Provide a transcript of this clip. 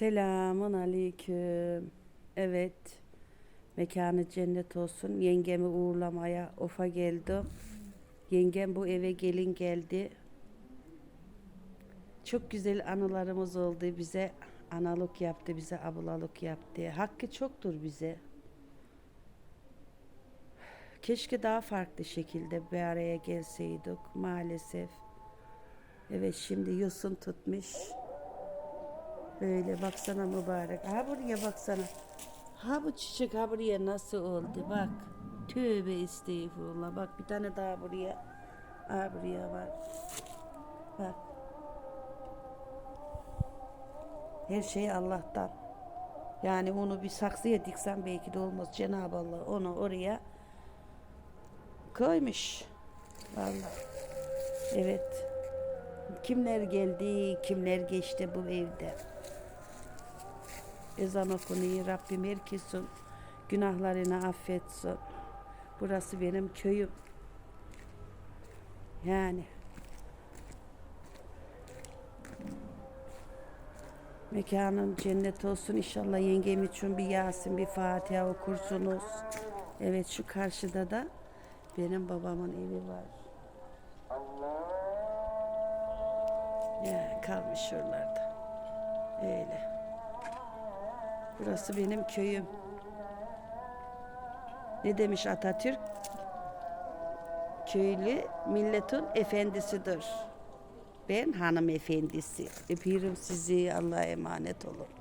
Selamun aleyküm. Evet. Mekanı cennet olsun. Yengemi uğurlamaya ofa geldim. Yengem bu eve gelin geldi. Çok güzel anılarımız oldu. Bize analık yaptı, bize ablalık yaptı. Hakkı çoktur bize. Keşke daha farklı şekilde bir araya gelseydik maalesef. Evet şimdi yosun tutmuş. Böyle baksana mübarek. Ha buraya baksana. Ha bu çiçek ha buraya nasıl oldu bak. Tövbe estağfurullah. Bak bir tane daha buraya. Ha buraya bak. Bak. Her şey Allah'tan. Yani onu bir saksıya diksen belki de olmaz. Cenab-ı Allah onu oraya koymuş. Vallahi. Evet. Kimler geldi, kimler geçti bu evde. Ezan okunuyor. Rabbim herkesin günahlarını affetsin. Burası benim köyüm. Yani. Mekanın cennet olsun inşallah yengem için bir Yasin bir Fatiha okursunuz. Evet şu karşıda da benim babamın evi var. Ya kalmış şuralarda. Öyle. Burası benim köyüm. Ne demiş Atatürk? Köylü milletin efendisidir. Ben hanım efendisi. Öpüyorum sizi. Allah'a emanet olun.